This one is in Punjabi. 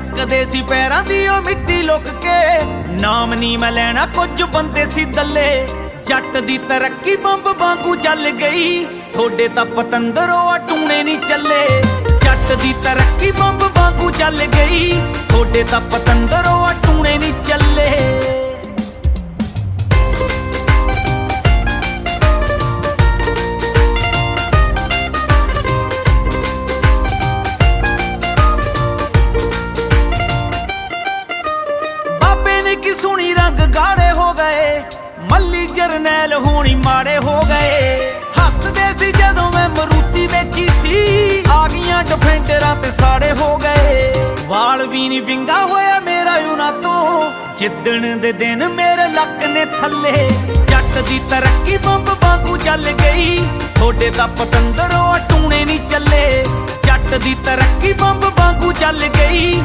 ਚੱਕਦੇ ਸੀ ਪੈਰਾਂ ਦੀ ਉਹ ਮਿੱਟੀ ਲੁੱਕ ਕੇ। ਨਾਮ ਨਹੀਂ ਮੈਂ ਲੈਣਾ, ਕੁਝ ਬੰਦੇ ਸੀ ਦੱਲੇ। ਜੱਟ ਦੀ ਤਰੱਕੀ ਬੰਬ ਵਾਂਗੂ ਚੱਲ ਗਈ। ਥੋੜੇ ਤਾਂ ਪਤੰਦਰੋਂ ਆ ਟੂਣੇ ਨਹੀਂ ਚੱਲੇ। ਜੱਟ ਦੀ ਤਰੱਕੀ ਬੰਬ ਵਾਂਗੂ ਚੱਲ ਗਈ। ਥੋੜੇ ਤਾਂ ਪਤੰਦਰੋਂ ਕੀ ਸੁਣੀ ਰੰਗ ਗਾੜੇ ਹੋ ਗਏ? ਮੱਲੀ ਜਰਨੈਲ ਹੋਣੀ ਮਾੜੇ ਹੋ ਗਏ। ਹੱਸਦੇ ਸੀ ਜਦੋਂ ਮੈਂ ਮਰੂਤੀ ਵੇਚੀ ਸੀ। ਆ ਗਈਆਂ ਡਿਫੈਂਡਰਾਂ ਤੇ ਸਾੜੇ ਹੋ ਗਏ। ਵਾਲ ਵੀ ਨਹੀਂ ਵਿੰਗਾ ਹੋਇਆ ਮੇਰਾ ਉਹਨਾਂ ਤੋਂ। ਜਿੱਦਣ ਦੇ ਦਿਨ ਮੇਰੇ ਲੱਕ ਨੇ ਥੱਲੇ ਜੱਟ ਦੀ ਤਰੱਕੀ ਬੰਬ ਵਾਂਗੂ ਚੱਲ ਗਈ। ਥੋੜੇ ਦਾ ਪਤੰਦਰੋਂ ਟੂਣੇ ਨਹੀਂ ਚੱਲੇ। ਜੱਟ ਦੀ ਤਰੱਕੀ ਬੰਬ ਵਾਂਗੂ ਚੱਲ ਗਈ।